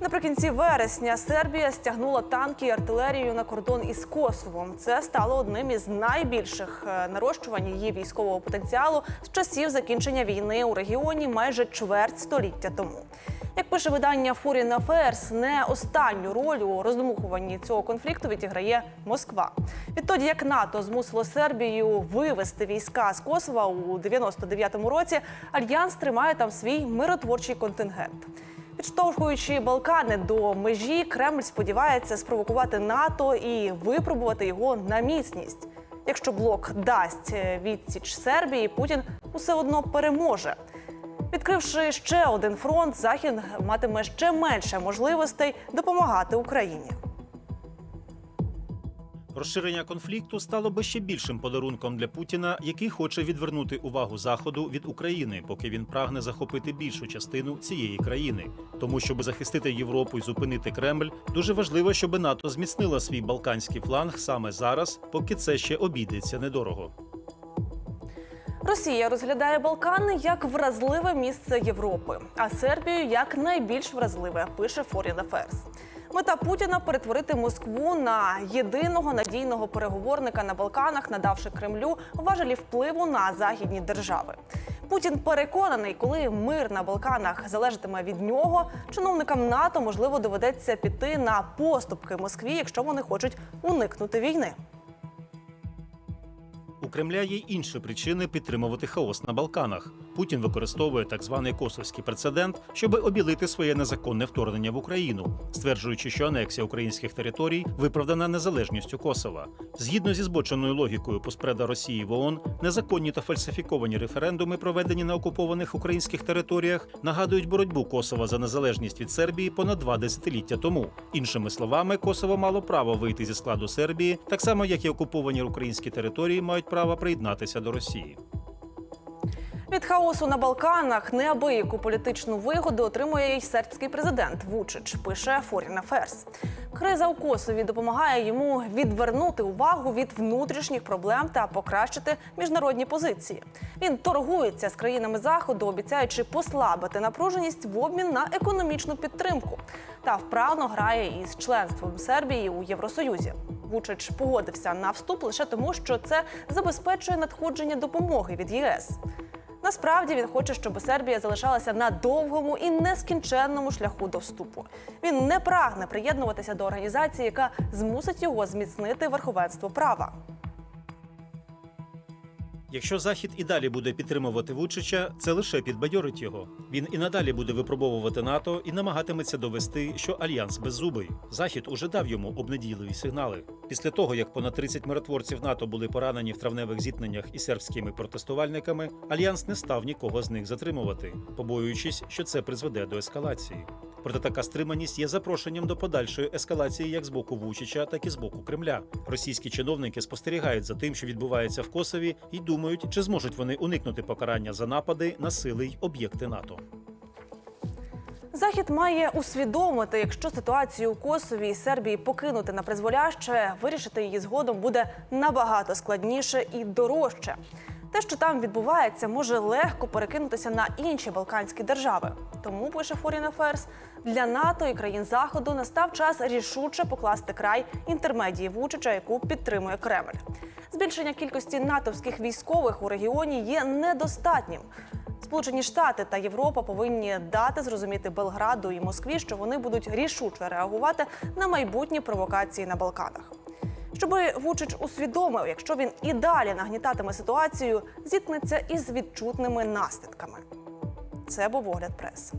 Наприкінці вересня Сербія стягнула танки і артилерію на кордон із Косовом. Це стало одним із найбільших е, нарощувань її військового потенціалу з часів закінчення війни у регіоні майже чверть століття тому. Як пише видання Foreign Affairs, не останню роль у роздмухуванні цього конфлікту відіграє Москва. Відтоді як НАТО змусило Сербію вивести війська з Косова у 99-му році, альянс тримає там свій миротворчий контингент. Підштовхуючи Балкани до межі, Кремль сподівається спровокувати НАТО і випробувати його на міцність. Якщо блок дасть е, відсіч Сербії, Путін усе одно переможе. Відкривши ще один фронт, Захід матиме ще менше можливостей допомагати Україні. Розширення конфлікту стало би ще більшим подарунком для Путіна, який хоче відвернути увагу Заходу від України, поки він прагне захопити більшу частину цієї країни. Тому, щоб захистити Європу і зупинити Кремль, дуже важливо, щоб НАТО зміцнило свій балканський фланг саме зараз, поки це ще обійдеться недорого. Росія розглядає Балкани як вразливе місце Європи, а Сербію як найбільш вразливе, пише Foreign Affairs. Мета Путіна перетворити Москву на єдиного надійного переговорника на Балканах, надавши Кремлю важелі впливу на західні держави. Путін переконаний, коли мир на Балканах залежатиме від нього, чиновникам НАТО можливо доведеться піти на поступки Москві, якщо вони хочуть уникнути війни. У Кремля є інші причини підтримувати хаос на Балканах. Путін використовує так званий косовський прецедент, щоб обілити своє незаконне вторгнення в Україну, стверджуючи, що анексія українських територій виправдана незалежністю Косова. Згідно зі збоченою логікою поспреда Росії в ООН, незаконні та фальсифіковані референдуми, проведені на окупованих українських територіях, нагадують боротьбу Косова за незалежність від Сербії понад два десятиліття тому. Іншими словами, Косово мало право вийти зі складу Сербії, так само як і окуповані українські території мають право приєднатися до Росії. Від хаосу на Балканах неабияку політичну вигоду отримує й сербський президент Вучич, пише Foreign Affairs. Криза у Косові допомагає йому відвернути увагу від внутрішніх проблем та покращити міжнародні позиції. Він торгується з країнами заходу, обіцяючи послабити напруженість в обмін на економічну підтримку, та вправно грає із членством Сербії у Євросоюзі. Вучич погодився на вступ лише тому, що це забезпечує надходження допомоги від ЄС. Насправді він хоче, щоб Сербія залишалася на довгому і нескінченному шляху до вступу. Він не прагне приєднуватися до організації, яка змусить його зміцнити верховенство права. Якщо Захід і далі буде підтримувати Вучича, це лише підбадьорить його. Він і надалі буде випробовувати НАТО і намагатиметься довести, що альянс беззубий. Захід уже дав йому обнадійливі сигнали. Після того, як понад 30 миротворців НАТО були поранені в травневих зіткненнях із сербськими протестувальниками, альянс не став нікого з них затримувати, побоюючись, що це призведе до ескалації. Проте така стриманість є запрошенням до подальшої ескалації як з боку Вучича, так і з боку Кремля. Російські чиновники спостерігають за тим, що відбувається в Косові, і думають, чи зможуть вони уникнути покарання за напади на сили й об'єкти НАТО. Захід має усвідомити, якщо ситуацію у Косові і Сербії покинути на призволяще, вирішити її згодом буде набагато складніше і дорожче. Те, що там відбувається, може легко перекинутися на інші балканські держави. Тому пише Foreign Affairs, для НАТО і країн Заходу настав час рішуче покласти край інтермедії Вучича, яку підтримує Кремль. Збільшення кількості натовських військових у регіоні є недостатнім. Сполучені Штати та Європа повинні дати зрозуміти Белграду і Москві, що вони будуть рішуче реагувати на майбутні провокації на Балканах. Щоби Вучич усвідомив, якщо він і далі нагнітатиме ситуацію, зіткнеться із відчутними наслідками. Це був огляд прес.